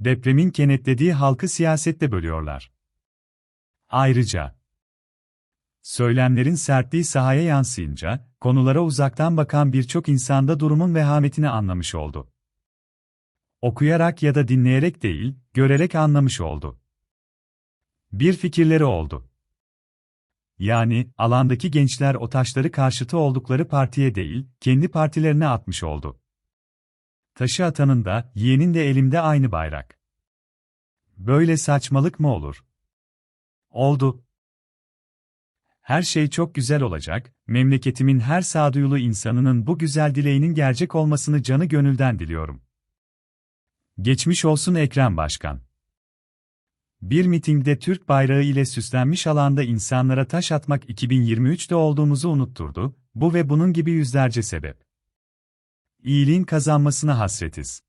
depremin kenetlediği halkı siyasette bölüyorlar. Ayrıca, söylemlerin sertliği sahaya yansıyınca, konulara uzaktan bakan birçok insanda durumun vehametini anlamış oldu. Okuyarak ya da dinleyerek değil, görerek anlamış oldu. Bir fikirleri oldu. Yani, alandaki gençler o taşları karşıtı oldukları partiye değil, kendi partilerine atmış oldu. Taşı atanın da, yiyenin de elimde aynı bayrak. Böyle saçmalık mı olur? Oldu. Her şey çok güzel olacak, memleketimin her sağduyulu insanının bu güzel dileğinin gerçek olmasını canı gönülden diliyorum. Geçmiş olsun Ekrem Başkan. Bir mitingde Türk bayrağı ile süslenmiş alanda insanlara taş atmak 2023'te olduğumuzu unutturdu, bu ve bunun gibi yüzlerce sebep. İyiliğin kazanmasına hasretiz.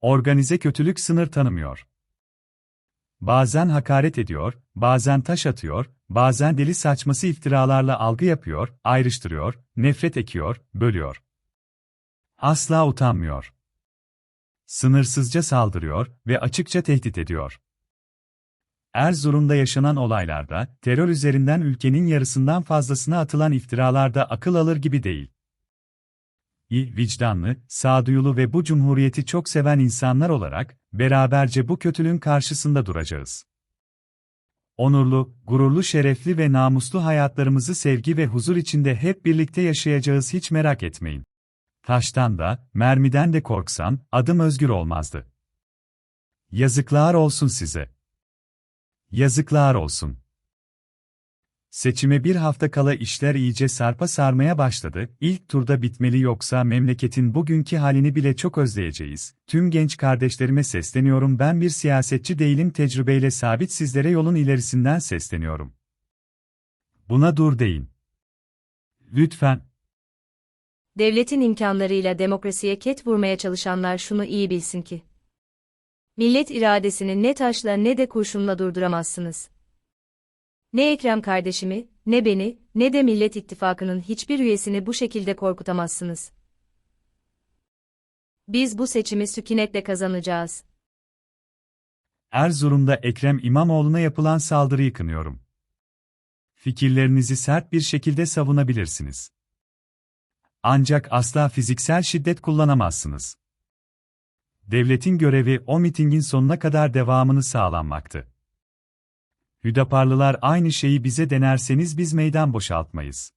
Organize kötülük sınır tanımıyor. Bazen hakaret ediyor, bazen taş atıyor, bazen deli saçması iftiralarla algı yapıyor, ayrıştırıyor, nefret ekiyor, bölüyor. Asla utanmıyor. Sınırsızca saldırıyor ve açıkça tehdit ediyor. Erzurum'da yaşanan olaylarda, terör üzerinden ülkenin yarısından fazlasına atılan iftiralarda akıl alır gibi değil. İyi, vicdanlı, sağduyulu ve bu cumhuriyeti çok seven insanlar olarak, beraberce bu kötülüğün karşısında duracağız. Onurlu, gururlu, şerefli ve namuslu hayatlarımızı sevgi ve huzur içinde hep birlikte yaşayacağız hiç merak etmeyin. Taştan da, mermiden de korksan, adım özgür olmazdı. Yazıklar olsun size. Yazıklar olsun. Seçime bir hafta kala işler iyice sarpa sarmaya başladı. İlk turda bitmeli yoksa memleketin bugünkü halini bile çok özleyeceğiz. Tüm genç kardeşlerime sesleniyorum ben bir siyasetçi değilim tecrübeyle sabit sizlere yolun ilerisinden sesleniyorum. Buna dur deyin. Lütfen. Devletin imkanlarıyla demokrasiye ket vurmaya çalışanlar şunu iyi bilsin ki. Millet iradesini ne taşla ne de kurşunla durduramazsınız. Ne Ekrem kardeşimi, ne beni, ne de Millet İttifakı'nın hiçbir üyesini bu şekilde korkutamazsınız. Biz bu seçimi sükunetle kazanacağız. Erzurum'da Ekrem İmamoğlu'na yapılan saldırıyı kınıyorum. Fikirlerinizi sert bir şekilde savunabilirsiniz. Ancak asla fiziksel şiddet kullanamazsınız. Devletin görevi o mitingin sonuna kadar devamını sağlanmaktı. Hüdaparlılar aynı şeyi bize denerseniz biz meydan boşaltmayız.